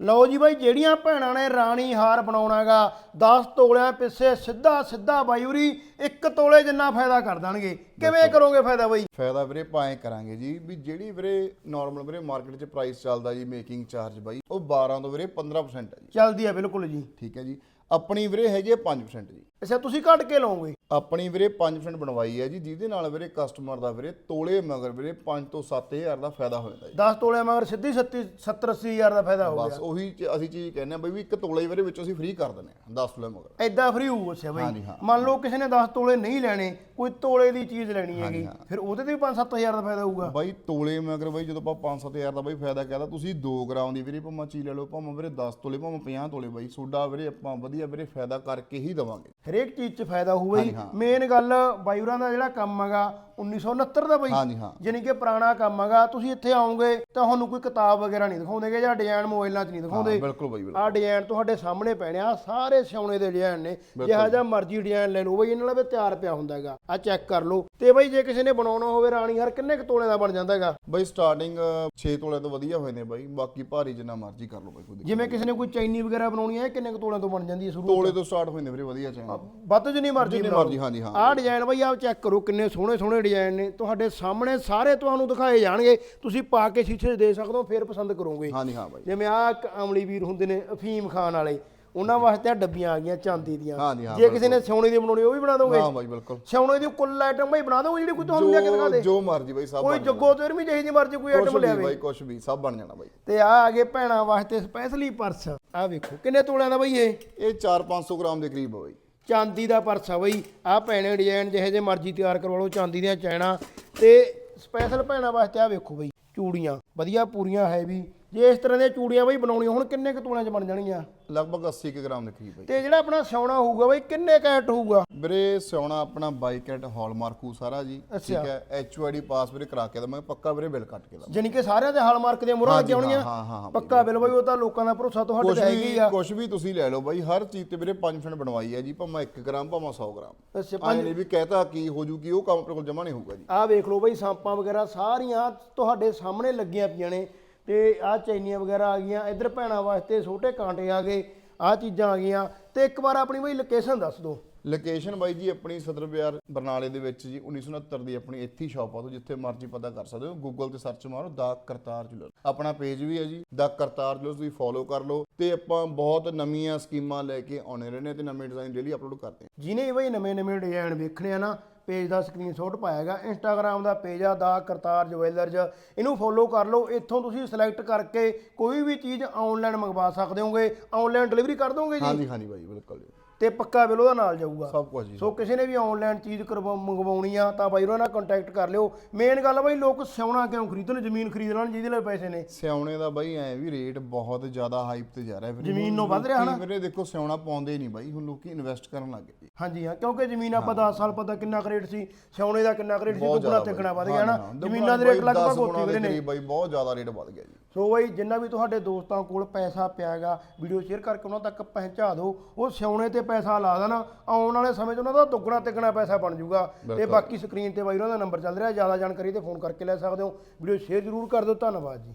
ਲਓ ਜੀ ਬਾਈ ਜਿਹੜੀਆਂ ਭੈਣਾਂ ਨੇ ਰਾਣੀ ਹਾਰ ਬਣਾਉਣਾਗਾ 10 ਤੋਲਿਆਂ ਪਿੱਛੇ ਸਿੱਧਾ ਸਿੱਧਾ ਬਾਈਉਰੀ ਇੱਕ ਤੋਲੇ ਜਿੰਨਾ ਫਾਇਦਾ ਕਰ ਦੇਣਗੇ। ਕਿਵੇਂ ਕਰੋਗੇ ਫਾਇਦਾ ਬਾਈ? ਫਾਇਦਾ ਵੀਰੇ ਪਾਏ ਕਰਾਂਗੇ ਜੀ ਵੀ ਜਿਹੜੀ ਵੀਰੇ ਨਾਰਮਲ ਵੀਰੇ ਮਾਰਕੀਟ 'ਚ ਪ੍ਰਾਈਸ ਚੱਲਦਾ ਜੀ ਮੇਕਿੰਗ ਚਾਰਜ ਬਾਈ ਉਹ 12 ਤੋਂ ਵੀਰੇ 15% ਹੈ ਜੀ। ਚੱਲਦੀ ਆ ਬਿਲਕੁਲ ਜੀ। ਠੀਕ ਹੈ ਜੀ। ਆਪਣੀ ਵੀਰੇ ਹੈਗੀ ਹੈ 5% ਜੀ। ਅੱਛਾ ਤੁਸੀਂ ਘੱਟ ਕੇ ਲਓਗੇ? ਆਪਣੀ ਵੀਰੇ 5% ਬਣਵਾਈ ਹੈ ਜੀ ਜਿਹਦੇ ਨਾਲ ਵੀਰੇ ਕਸਟਮਰ ਦਾ ਵੀਰੇ ਤੋਲੇ ਮਗਰ ਵੀਰੇ 5 ਤੋਂ 7000 ਦਾ ਫਾਇਦਾ ਹੋ ਜਾਂਦਾ ਜੀ। 10 ਤੋਲਿਆਂ ਮਗਰ ਸਿੱਧੀ 70 70 80 ਹਜ਼ਾਰ ਦਾ ਫਾਇਦਾ ਹੋ ਬਸ ਗਿਆ ਉਹੀ ਚ- ਅਸੀਂ ਚੀਜ਼ ਕਹਿੰਦੇ ਆ ਬਈ ਵੀ ਇੱਕ ਤੋਲੇ ਵੀਰੇ ਵਿੱਚੋਂ ਅਸੀਂ ਫ੍ਰੀ ਕਰ ਦਿੰਦੇ ਆ 10 ਤੋਲੇ ਮਗਰ। ਐਦਾਂ ਫਰੀ ਹੋਊ ਅੱਛਾ ਹਾਂਜੀ, ਬਾਈ ਹਾਂ। ਮੰਨ ਲਓ ਕਿਸੇ ਨੇ 10 ਤੋਲੇ ਨਹੀਂ ਲੈਣੇ ਕੋਈ ਤੋਲੇ ਦੀ ਚੀਜ਼ ਲੈਣੀ ਹੈਗੀ ਫਿਰ ਉਹਦੇ ਤੇ ਵੀ 5-7000 ਦਾ ਫਾਇਦਾ ਹੋਊਗਾ। ਬਾਈ ਤੋਲੇ ਮਗਰ ਬਾਈ ਜਦੋਂ ਆਪਾਂ 5-7000 ਦਾ ਬਾਈ ਫਾਇਦਾ ਕਹਦਾ ਤੁਸੀਂ 2 ਗ੍ਰਾਮ ਦੀ ਵੀਰੇ ਭਾਵੇਂ ਚੀਜ਼ ਲੈ ਲਓ ਭਾਵੇਂ ਵੀਰੇ 10 ਤੋਲੇ ਭਾਵੇਂ 50 ਤੋਲੇ ਬਾਈ ਸੋਡਾ ਵੀਰੇ ਆਪਾਂ ਵਧੀਆ ਵੀਰੇ ਫਾਇਦਾ ਕਰਕੇ ਹੀ ਦਵਾਂਗੇ। ਹਰੇਕ ਚੀਜ਼ 'ਚ ਫਾਇਦਾ ਹੋਊਗਾ ਜੀ। ਮੇਨ ਗੱਲ ਬਾਈਰਾਂ ਦਾ ਜਿਹੜਾ ਕੰਮ ਹੈਗਾ 1969 ਦਾ ਬਾਈ। ਹਾਂਜੀ ਹਾਂ। ਕਿ ਪੁਰਾਣਾ ਕੰਮ ਹੈਗਾ। ਤੁਸੀਂ ਇੱਥੇ ਆਓਗੇ ਤਾਂ ਤੁਹਾਨੂੰ ਕੋਈ ਕਿਤਾਬ ਵਗੈਰਾ ਨਹੀਂ ਦਿਖਾਉਂਦੇਗੇ ਜਾਂ ਡਿਜ਼ਾਈਨ ਮੋਬਾਈਲਾਂ 'ਚ ਨਹੀਂ ਦਿਖਾਉਂਦੇ। ਬਿਲਕੁਲ ਬਾਈ ਬਿਲਕੁਲ। ਆਹ ਡਿਜ਼ਾਈਨ ਤੁਹਾਡੇ ਸਾਹਮਣੇ ਪੈਣੇ ਆ। ਸਾਰੇ ਸਿਉਣੇ ਦੇ ਡਿਜ਼ਾਈਨ ਨੇ। ਜਿਹੜਾ ਜਿਹਾ ਮਰਜ਼ੀ ਡਿਜ਼ਾਈਨ ਲੈ ਲਓ। ਬਈ ਇਹਨਾਂ ਨਾਲ ਵੀ ਤਿਆਰ ਪਿਆ ਹੁੰਦਾ ਹੈਗਾ। ਆ ਚੈੱਕ ਕਰ ਲਓ। ਤੇ ਬਈ ਜੇ ਕਿਸੇ ਨੇ ਬਣਾਉਣਾ ਹੋਵੇ ਰਾਣੀ ਹਰ ਕਿੰਨੇ ਕੁ ਤੋਲੇ ਦਾ ਬਣ ਜਾਂਦਾ ਹੈਗਾ? ਬਾਈ ਸਟਾਰਟਿੰਗ 6 ਤੋਲੇ ਤੋਂ ਵਧੀਆ ਹੋਏ ਨੇ ਬਾਈ। ਬਾਕੀ ਭਾਰੀ ਜਿੰਨਾ ਮਰਜ਼ੀ ਕਰ ਲਓ ਬਾਈ ਜਿਵੇਂ ਕਿਸੇ ਨੇ ਕੋਈ ਚੈਨੀ ਵਗੈਰਾ ਬਣਾਉਣੀ ਹੈ ਕਿੰਨੇ ਕੁ ਤੋਲਿਆਂ ਤੋਂ ਬਣ ਜਾਂਦੀ ਹੈ ਸ਼ੁਰੂ ਤੋਲੇ ਤੋਂ? ਸਟਾਰਟ ਹੋਏ ਨੇ ਵੀਰੇ ਵਧੀਆ ਚਾਹੀਦਾ ਵੱਧ ਜਿੰਨੀ ਮਰਜ਼ੀ ਜਿੰਨੀ ਬਣਾਓ। ਮਰਜ਼ੀ ਹਾਂਜੀ ਹਾਂ। ਆਹ ਡਿਜ਼ਾਈਨ ਬਈ ਆਪ ਚੈੱਕ ਕਰੋ ਕਿੰਨੇ ਸੋਹਣੇ ਸੋਹਣੇ ਡਿਜ਼ਾਈਨ ਨੇ। ਤੁਹਾਡੇ ਸਾਹਮਣੇ ਸਾਰੇ ਤੁਹਾਨੂੰ ਦਿਖਾਏ ਜਾਣਗੇ। ਤੁਸੀਂ ਪਾ ਕੇ ਸ਼ੀਸ਼ੇ 'ਚ ਦੇ ਸਕਦੇ ਹੋ ਫਿਰ ਪਸੰਦ ਕਰੋਗੇ। ਹਾਂਜੀ ਹਾਂ ਬਾਈ। ਜਿਵੇਂ ਆਹ ਇੱਕ ਅਮਲੀ ਵੀਰ ਹੁੰਦੇ ਨੇ ਅਫੀਮ ਖਾਨ ਵਾਲੇ ਉਹਨਾਂ ਵਾਸਤੇ ਆ ਡੱਬੀਆਂ ਆ ਗਈਆਂ ਚਾਂਦੀ ਦੀਆਂ। ਹਾਂਜੀ, ਹਾਂ, ਜੇ ਕਿਸੇ ਨੇ ਸੋਨੇ ਦੀ ਬਣਾਉਣੀ ਉਹ ਵੀ ਬਣਾ ਦੋਗੇ? ਹਾਂ ਬਾਈ ਬਿਲਕੁਲ। ਸੋਨੇ ਦੀ ਕੁੱਲ ਆਈਟਮ ਬਈ ਬਣਾ ਦੋਗੇ ਜਿਹੜੀ ਕੋਈ ਤੁਹਾਨੂੰ ਲਿਆ ਕੇ ਦਿਖਾ ਦੇ? ਜੋ ਮਰਜ਼ੀ ਬਾਈ ਸਭ ਕੋਈ ਬਣ ਜੱਗੋ ਤੇਰ ਵੀ ਜਿਹੀ ਜੀ ਮਰਜ਼ੀ ਕੋਈ ਕੁਛ ਆਈਟਮ ਵੀ ਲਿਆਵੇ ਬਾਈ ਕੁਛ ਵੀ ਸਭ ਬਣ ਜਾਣਾ ਬਾਈ। ਤੇ ਆ ਆ ਗਏ ਭੈਣਾਂ ਵਾਸਤੇ ਸਪੈਸ਼ਲੀ ਪਰਸ ਆ ਵੇਖੋ ਕਿੰਨੇ ਤੋਲਿਆਂ ਦਾ ਬਈ ਇਹ? ਇਹ 4-500 ਗ੍ਰਾਮ ਦੇ ਕਰੀਬ ਆ ਬਾਈ। ਚਾਂਦੀ ਦਾ ਪਰਸ ਆ ਬਈ। ਆ ਭੈਣੇ ਡਿਜ਼ਾਈਨ ਜਿਹੇ ਜੇ ਮਰਜ਼ੀ ਤਿਆਰ ਕਰਵਾ ਲਓ, ਚਾਂਦੀ ਦੀਆਂ ਚੈਣਾ ਤੇ ਸਪੈਸ਼ਲ ਭੈਣਾਂ ਵਾਸਤੇ ਆ ਵੇਖੋ ਬਈ, ਚੂੜੀਆਂ। ਵਧੀਆ ਪੂਰੀਆਂ ਹੈ ਵੀ। ਜੇ ਇਸ ਤਰ੍ਹਾਂ ਦੀਆਂ ਚੂੜੀਆਂ ਬਈ ਬਣਾਉਣੀਆਂ ਹੁਣ ਕਿੰਨੇ ਕੁ ਤੋਲਿਆਂ 'ਚ ਬਣ ਜਾਣਗੀਆਂ ਲਗਭਗ 80 ਕੁ ਗ੍ਰਾਮ ਦੇ ਕਰੀਬ ਬਾਈ। ਤੇ ਜਿਹੜਾ ਆਪਣਾ ਸੋਨਾ ਹੋਊਗਾ ਬਈ ਕਿੰਨੇ ਕੈਟ ਹੋਊਗਾ? ਵੀਰੇ ਸਿਆਉਣਾ ਆਪਣਾ ਬਾਈ ਕੈਟ ਹਾਲਮਾਰਕ ਹੂ ਸਾਰਾ ਜੀ। ਠੀਕ ਹੈ ਐਚਯੂਆਈਡੀ ਪਾਸ ਵੀਰੇ ਕਰਾ ਕੇ ਦਵਾਂਗੇ ਪੱਕਾ ਵੀਰੇ ਬਿੱਲ ਕੱਟ ਕੇ ਦਵਾਂਗੇ। ਜਾਣੀ ਕਿ ਸਾਰਿਆਂ ਦੇ ਹਾਲਮਾਰਕ ਦੀਆਂ ਮੁਹਰਾਂ ਹਾਂ, ਹਾਂ, ਪੱਕਾ ਬਿੱਲ ਬਈ ਉਹ ਤਾਂ ਲੋਕਾਂ ਦਾ ਭਰੋਸਾ ਤੁਹਾਡੇ ਤੇ ਹੈਗੀ ਆ? ਕੁਛ ਵੀ ਤੁਸੀਂ ਲੈ ਲਓ ਬਾਈ ਹਰ ਚੀਜ਼ ਤੇ ਵੀਰੇ 5% ਬਣਵਾਈ ਹੈ ਜੀ ਭਾਵੇਂ 1 ਗ੍ਰਾਮ ਭਾਵੇਂ 100 ਗ੍ਰਾਮ। ਅੱਛਾ ਨਹੀਂ ਵੀ ਕਹਤਾ ਕੀ ਹੋ ਜੂਗੀ ਉਹ ਕੰਮ ਕੋਲ ਜਮਾ ਨਹੀਂ ਹੋਊਗਾ ਜੀ। ਆਹ ਵੇਖ ਲਓ ਬਈ ਸਾਂਪਾਂ ਵਗੈਰਾ ਸਾਰੀਆਂ ਤੁਹਾਡੇ ਸਾਹਮਣੇ ਲੱਗੀਆਂ ਪਈਆਂ ਨੇ। ਤੇ ਆਹ ਚੈਨੀਆਂ ਵਗੈਰਾ ਆ ਗਈਆਂ ਇੱਧਰ ਭੈਣਾਂ ਵਾਸਤੇ ਛੋਟੇ ਕਾਂਟੇ ਆ ਗਏ ਆਹ ਚੀਜ਼ਾਂ ਆ ਗਈਆਂ ਤੇ ਇੱਕ ਵਾਰ ਆਪਣੀ ਬਈ ਲੋਕੇਸ਼ਨ ਦੱਸ ਦਿਓ। ਲੋਕੇਸ਼ਨ ਬਾਈ ਜੀ ਆਪਣੀ ਸਦਰ ਬਾਜ਼ਾਰ ਬਰਨਾਲੇ ਦੇ ਵਿੱਚ ਜੀ 1969 ਦੀ ਆਪਣੀ ਇੱਥੇ ਹੀ ਸ਼ਾਪ ਆ ਤੋਂ ਜਿੱਥੇ ਮਰਜ਼ੀ ਪਤਾ ਕਰ ਸਕਦੇ ਹੋ ਗੂਗਲ ਤੇ ਸਰਚ ਮਾਰੋ ਦਾ ਕਰਤਾਰ ਜੁਲਰ ਆਪਣਾ ਪੇਜ ਵੀ ਹੈ ਜੀ ਦਾ ਕਰਤਾਰ ਜੁਲਰ ਤੁਸੀਂ ਫੋਲੋ ਕਰ ਲਓ ਤੇ ਆਪਾਂ ਬਹੁਤ ਨਵੀਆਂ ਸਕੀਮਾਂ ਲੈ ਕੇ ਆਉਣੇ ਰਹਿੰਦੇ ਤੇ ਨਵੇਂ ਡਿਜ਼ਾਈਨ ਡੇਲੀ ਅਪਲੋਡ ਕਰਦੇ ਹਾਂ। ਜਿਹਨੇ ਵੀ ਬਈ ਨਵੇਂ ਨਵੇਂ ਡਿਜ਼ਾਈਨ ਵੇਖਣੇ ਆ ਨਾ ਪੇਜ ਦਾ ਸਕਰੀਨਸ਼ਾਟ ਪਾਇਆਗਾ ਇੰਸਟਾਗ੍ਰam ਦਾ ਪੇਜ ਆ, ਦਾ ਕਰਤਾਰ ਜਵੈਲਰਜ਼। ਇਹਨੂੰ ਫੋਲੋ ਕਰ ਲਓ, ਇੱਥੋਂ ਤੁਸੀਂ ਸਿਲੈਕਟ ਕਰਕੇ ਕੋਈ ਵੀ ਚੀਜ਼ ਆਨਲਾਈਨ ਮੰਗਵਾ ਸਕਦੇ ਹੋਗੇ। ਆਨਲਾਈਨ ਡਿਲੀਵਰੀ ਕਰ ਦੋਗੇ ਜੀ? ਹਾਂਜੀ ਹਾਂਜੀ ਬਾਈ, ਬਿਲਕੁਲ ਤੇ ਪੱਕਾ ਬਿੱਲ ਉਹਦਾ ਨਾਲ ਜਾਊਗਾ। ਸਭ ਕੁਝ ਜੀ। ਸੋ ਕਿਸੇ ਨੇ ਵੀ ਆਨਲਾਈਨ ਚੀਜ਼ ਕਰਵਾ ਮੰਗਵਾਉਣੀ ਆ ਤਾਂ ਬਾਈ ਉਹਨਾਂ ਨਾਲ ਕੰਟੈਕਟ ਕਰ ਲਿਓ। ਮੇਨ ਗੱਲ ਆ ਬਾਈ ਲੋਕ ਸਿਉਣਾ ਕਿਉਂ? ਖਰੀਦਣ ਜ਼ਮੀਨ ਖਰੀਦ ਲੈਣ ਜਿਹਦੇ ਲਈ ਪੈਸੇ ਨੇ। ਸਿਆਉਣੇ ਦਾ ਬਾਈ ਐ ਵੀ ਰੇਟ ਬਹੁਤ ਜ਼ਿਆਦਾ ਹਾਈਪ ਤੇ ਜਾ ਰਿਹਾ ਵੀਰੇ। ਜ਼ਮੀਨ ਨੂੰ ਵੱਧ ਰਿਹਾ ਲੋਕੀ ਵੀਰੇ ਦੇਖੋ ਸਿਆਉਣਾ ਪਾਉਂਦੇ ਹੀ ਨਹੀਂ ਬਾਈ। ਹੁਣ ਲੋਕੀ ਇਨਵੈਸਟ ਕਰਨ ਲੱਗ ਗਏ। ਹਾਂਜੀ ਹਾਂ ਕਿਉਂਕਿ ਜ਼ਮੀਨ ਆਪਾਂ 10 ਸਾਲ ਪਤਾ ਕਿੰਨਾ ਕੁ ਰੇਟ ਸੀ। ਸਿਉਣੇ ਦਾ ਕਿੰਨਾ ਕੁ ਰੇਟ ਸੀ ਦੁੱਗਣਾ ਤਿੱਗਣਾ ਵੱਧ। ਗਿਆ ਨਾ। ਜ਼ਮੀਨਾਂ ਦੇ ਰੇਟ ਲਗਭਗ 10 ਉੱਥੇ ਵਧੇ ਨੇ। ਬਾਈ ਬਹੁਤ ਜ਼ਿਆਦਾ ਰੇਟ ਵੱਧ ਗਿਆ ਜੀ। ਸੋ ਬਾਈ ਜਿੰਨਾ ਵੀ ਤੁਹਾਡੇ ਦੋਸਤਾਂ ਕੋਲ ਪੈਸਾ ਪਿਆ ਹੈਗਾ ਵੀਡੀਓ ਸ਼ੇਅਰ ਕਰਕੇ ਉਹਨਾਂ ਤੱਕ ਪਹੁੰਚਾ ਦਿਓ। ਉਹ ਸਿਉਣੇ ਤੇ ਪੈਸਾ ਲਾ ਦੇਣ ਆਉਣ ਵਾਲੇ ਸਮੇਂ 'ਚ ਉਹਨਾਂ ਦਾ ਦੁੱਗਣਾ ਤਿੱਗਣਾ ਪੈਸਾ ਬਣ ਜਾਊਗਾ। ਤੇ ਬਾਕੀ ਸਕਰੀਨ ਤੇ ਬਾਈ ਉਹਨਾਂ ਦਾ ਨੰਬਰ ਚੱਲ ਰਿਹਾ ਜ਼ਿਆਦਾ ਜਾਣਕਾਰੀ ਤੇ ਫੋਨ ਕਰਕੇ ਲੈ ਸਕਦੇ ਹੋ। ਵੀਡੀਓ ਸ਼ੇਅਰ ਜ਼ਰੂਰ ਕਰ ਦਿਓ ਧੰਨਵਾਦ ਜੀ।